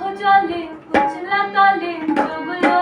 हो जले उछला ताले डुबलो